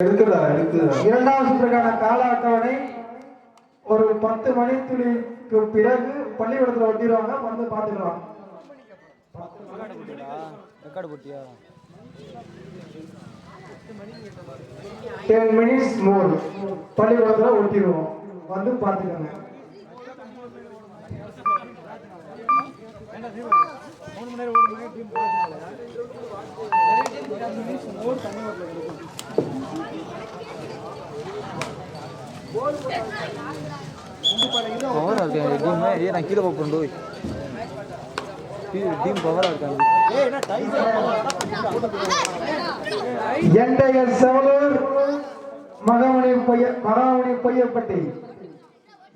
இருக்குதா இரண்டாவது சுற்றுக்கான கால அட்டவணை ஒரு பத்து மணி துளிக்கு பிறகு பள்ளிக்கூடத்துல ஒட்டிடுவாங்க வந்து பாத்துக்கலாம் டென் மினிட்ஸ் மோர் பள்ளிக்கூடத்துல ஒட்டிடுவோம். வந்து பாத்துக்கோங்க மூணு மணி நேரம் ஓடும்போது டீம் ஓடு தண்ணி பவரா இருக்கேன் டீம் ஏய் நான் கீழே போகிறேன் டோய் டீம் பவரா இருக்காங்க எண்டைய பொய்ய மகாமணி பொய்யப்பட்டி.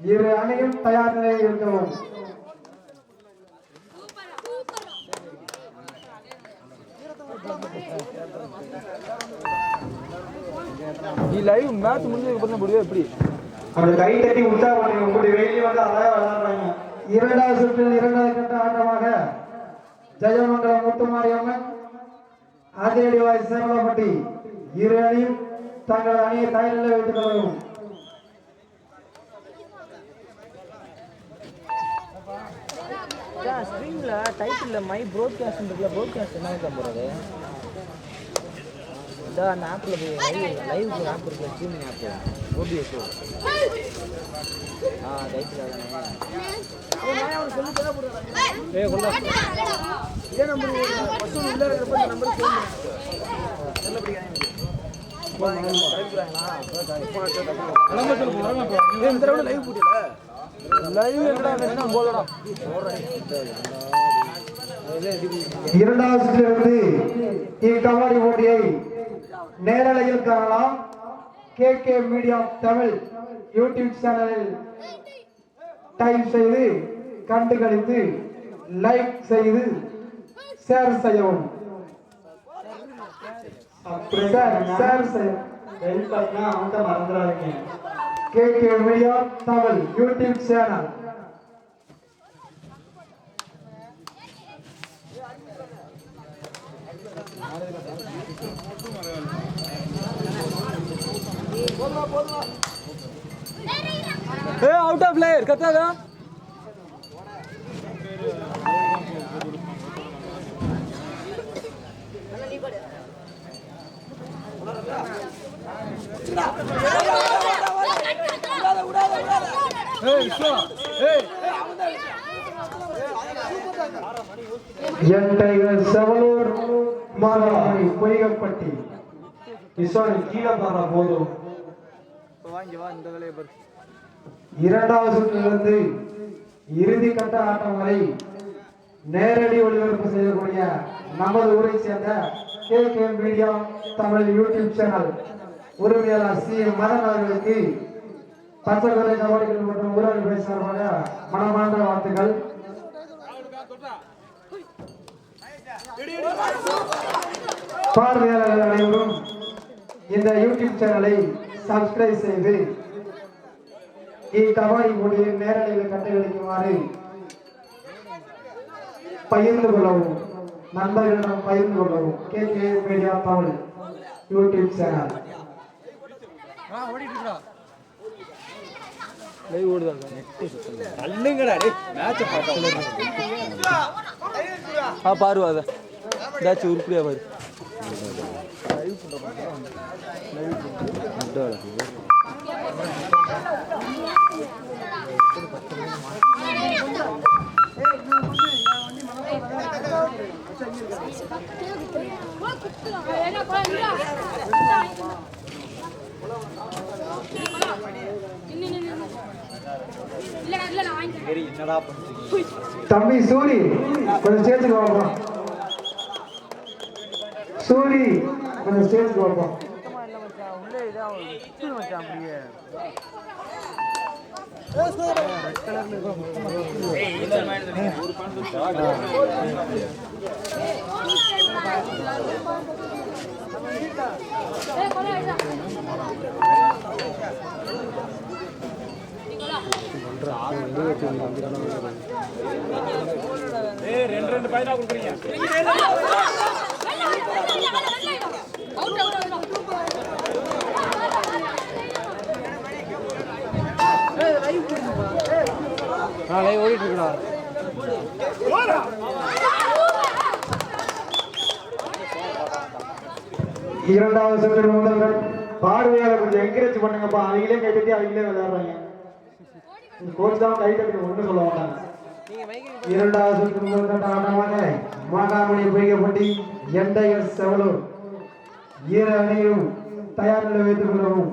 இரு அணியும் தயார் நிலையில் இருக்கிறோம். நீ லைவ் மேட்ச் முடிஞ்சதுக்கு அப்புறம் முடியும் எப்படி? அந்த கை தட்டி உற்சாகம் உங்களுடைய வெளியே வந்து அழகா விளையாடுறாங்க. இரண்டாவது சுற்றில் இரண்டாவது கட்ட ஆட்டமாக ஜெயமங்கலம் முத்துமாரியம்மன் ஆதிரடிவாய் சேமலப்பட்டி இரு அணியும் தங்கள் அணியை தயாரில் வைத்துக் கொள்ளவும் ஸ்க்ரீனில் டைட்டில் மை ப்ரோட்காஸ்ட் இருக்குல்ல ப்ரோட்காஸ்ட் என்ன போகிறது இதான் அந்த ஆப்பில் போய் லைவ் லைவ் ஆப் இருக்குல்ல ஸ்ட்ரீமிங் ஆப் ஓபிஎஸ் ஆ டைட்டில் ஏ கொள்ள இதே நம்பர் ஃபஸ்ட்டு உள்ள இருக்கிறப்ப இந்த நம்பர் சேம் லைவ் போட்டியல லைவ் என்னடா என்ன போடலாம் இரண்டாவது இக்கபடி போட்டியை நேரலையில் காணலாம். K K media Tamil YouTube சேனலில் டைப் செய்து கண்டுகளித்து லைக் செய்து ஷேர் செய்யவும். ஷேர் செய்யவும். மறந்துடாதீங்க. K K media Tamil YouTube channel. A out of layer கத்தாதா? ஏய் விஸ்வா ஏய் என் டைகர் செவலூர் மாலாமணி பொய்கப்பட்டி கிஷோர் கீழே பாடுறா போதும் வாங்கி வா இந்த வேலையை இரண்டாவது சுற்றிலிருந்து இறுதி கட்ட ஆட்டம் வரை நேரடி ஒளிபரப்பு செய்யக்கூடிய நமது ஊரை சேர்ந்த K K media Tamil YouTube channel உரிமையாளர் சி மதன் அவர்களுக்கு பச்சைக்கரை கபடிகள் மற்றும் ஊரக சார்பாக மனமார்ந்த வாழ்த்துக்கள். பார்வையாளர்கள் அனைவரும் இந்த யூடியூப் சேனலை சப்ஸ்கிரைப் செய்து இக்கபாடி போட்டியை நேரடியில் கண்டுகளிக்குமாறு பகிர்ந்து கொள்ளவும் நண்பர்களிடம் பகிர்ந்து கொள்ளவும் K K media Tamil YouTube channel live ஓடுதா அல்லுங்கடா டேய் மேட்ச் ஆ பாரு அத ஏதாச்சும் உருப்படியா பாரு பண்றீங்க தம்பி சூரி கொஞ்சம் ஸ்டேஜுக்கு வாங்க சூரி கொஞ்சம் ஸ்டேஜுக்கு வாங்க மச்சான் உள்ளே இதா சுத்து மச்சான் அப்படியே நாளை ஓடிட்டு இருக்கா இரண்டாவது சுற்றில் முதல்வர். பார்வையாளர் கொஞ்சம் என்கரேஜ் பண்ணுங்கப்பா. அவங்களே கை அவங்களே விளையாடுறாங்க. கோச் தான் கை தட்டி ஒன்றும் சொல்ல மாட்டாங்க இரண்டாவது சுற்று முதல்வர் கட்ட ஆட்டமாக மாகாமணி பொய்கப்பட்டி என்டைஎஸ் செவலூர். ஈர அணியும் தயார் நிலை வைத்துக் கொள்ளவும்.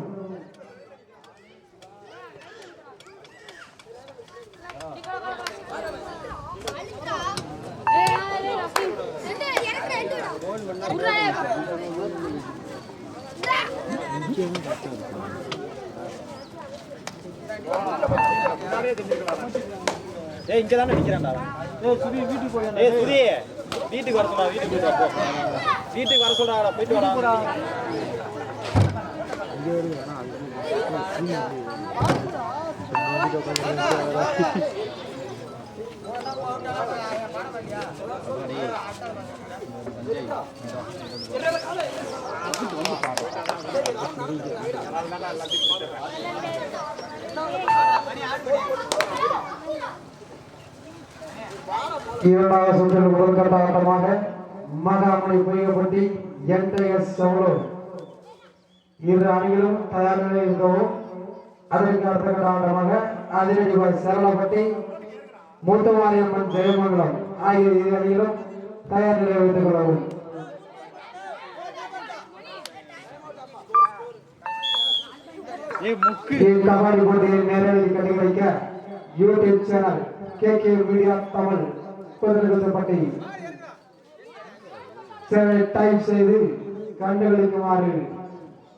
ஏய் இங்க தானே நிக்கிறான்டா ஏய் சுதி வீட்டுக்கு போய் ஏய் சுதி வீட்டுக்கு வர சொல்றா வீட்டுக்கு வா போ. வீட்டுக்கு வர சொல்றாடா போயிட்டு வாடா. இரண்டாவது சுற்றில் முதல் கட்ட ஆட்டமாக மாகாமணி பொய்கப்பட்டி என்டைஎஸ் செவலூர் இரு அணிகளும் தயார் நிலையில் இருக்கவும் அதற்கு அடுத்த கட்ட ஆட்டமாக அதிரடிபாய் சரளப்பட்டி மூத்தமாரியம்மன் ஜெயமங்கலம். ஆகிய இரு அணிகளும் தயார் நிலை வைத்துக் கொள்ளவும் ஏய் முக்கு. இக்கபாடி போட்டியை நேரடி கட்டி வைக்க YouTube channel K K media Tamil Kuthiraipatti சேனலை டைப் செய்து கண்டுகளிக்குமாறு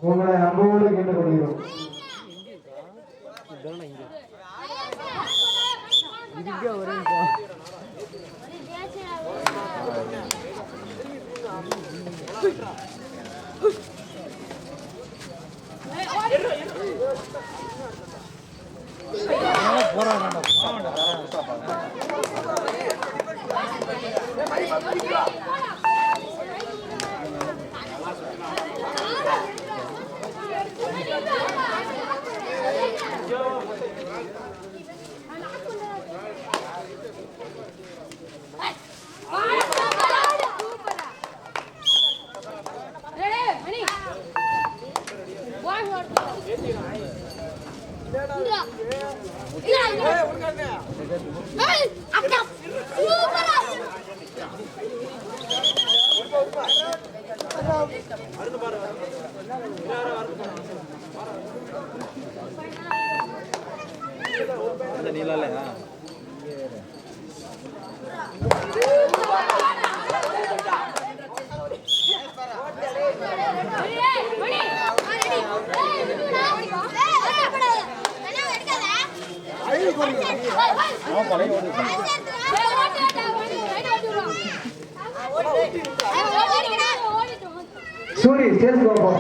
உங்களை அன்போடு கேட்டுக்கொள்கிறோம். அந்த நீலால சூரி ஸ்டேஜ் போறோம்.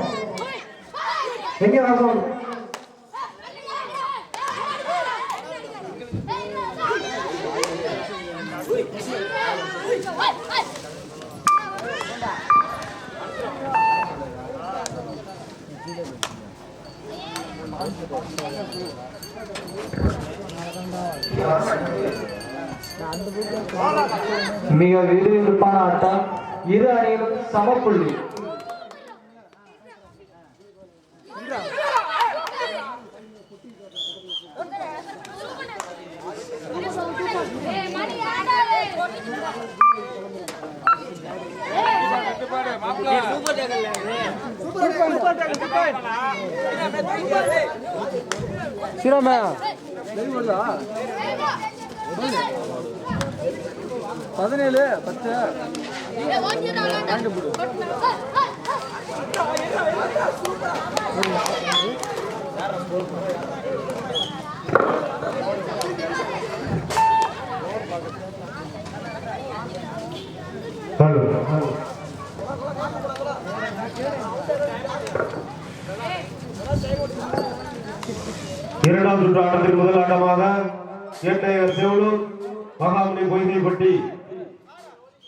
எங்க வாசம் மிக விறுவிறுப்பான ஆட்டம் இரு அணிகளும் சமப்புள்ளி. சீராமே. பதினேழு பத்து. இரண்டாம் சுற்று முதல் ஆட்டமாக இரட்டையர் செவலூர் மகாமுனி பொய்கைப்பட்டி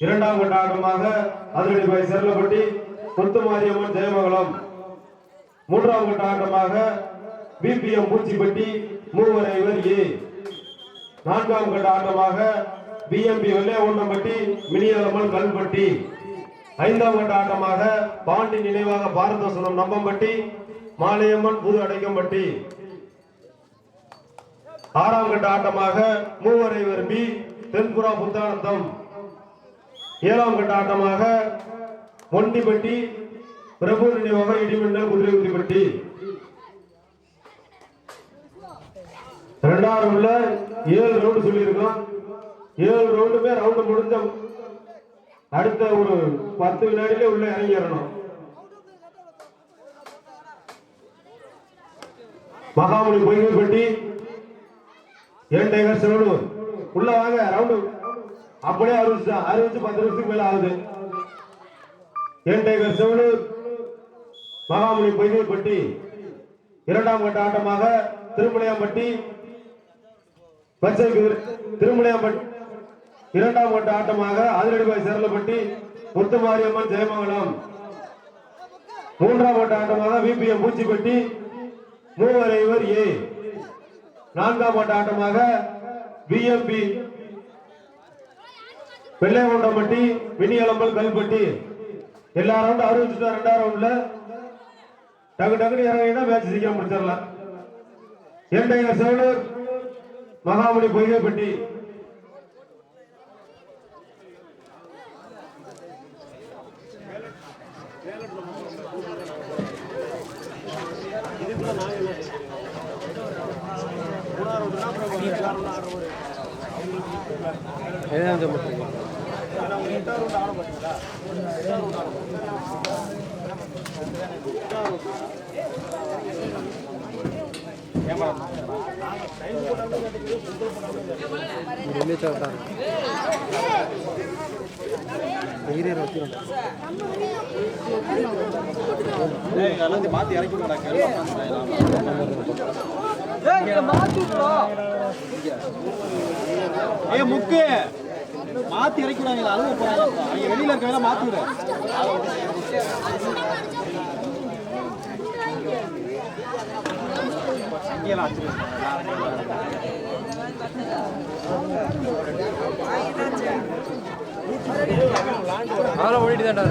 இரண்டாம் கட்ட ஆட்டமாக அதிரடிபாய் செல்லப்பட்டி முத்துமாரியம்மன் ஜெயமங்கலம். மூன்றாம் கட்ட ஆட்டமாக பிபிஎம் பூச்சிப்பட்டி மூவரைவர் ஏ. நான்காம் கட்ட ஆட்டமாக பிஎம்பி வெள்ளையகொண்டம்பட்டி மினியலம்மன் கல்பட்டி. ஐந்தாம் கட்ட ஆட்டமாக பாண்டி நினைவாக பாரதோசனம் நம்பம்பட்டி மாலையம்மன் புது அடைக்கம்பட்டி. ஆறாம் கட்ட ஆட்டமாக மூவரை பி. தென்புறா புத்தானந்தம். ஏழாம் கட்ட ஆட்டமாக ஒண்டிப்பட்டி பிரபு நினைவாக இடிமின்னல் குதிரைகுதிப்பட்டி ரெண்டாவது உள்ள ஏழு ரவுண்டு சொல்லியிருக்கோம். ஏழு ரவுண்டுமே ரவுண்டு முடிஞ்ச அடுத்த ஒரு பத்து வினாடியிலே உள்ள இறங்கிடணும். மகாமணி பொய்கைப்பட்டி ஏன் டைகர் செவனூர் உள்ள வாங்க ரவுண்டு. அப்படியே அறுபது அறுபது பத்து நிமிஷத்துக்கு மேல ஆகுது. ஏன் டைகர் செவனூர் மகாமணி பைதியப்பட்டி இரண்டாம் கட்ட ஆட்டமாக திருமலையாம்பட்டி பச்சை திருமலையாம்பட்டி இரண்டாம் கட்ட ஆட்டமாக அதிரடிபாய் சேரலப்பட்டி முத்துமாரியம்மன் ஜெயமங்கலம். மூன்றாம் கட்ட ஆட்டமாக விபிஎம் பூச்சிப்பட்டி மூவரைவர் ஏ. நான்காம் ஆண்டு ஆட்டமாக பிஎம்பி வெள்ளையகொண்டம்பட்டி வினியலம்பல் கல்பட்டி. எல்லா ரவுண்டும் அறிவிச்சுட்டா ரெண்டாம் ரவுண்ட்ல டக்கு டக்குனு இறங்கினா மேட்ச் சீக்கிரம் முடிச்சிடலாம். இரண்டையர் சேவலூர் மகாமணி பொய்கைப்பட்டி. ஏய் எல்லாத்தையும் மாத்தி இறக்கி ஏய் முக்கு மாத்தி இறக்கி விடாங்க அழுக போறாங்க அவங்க வெளியில மாத்தி விடு இங்கெல்லாம் வச்சிரு. அதெல்லாம் ஓடிட்டு போடா.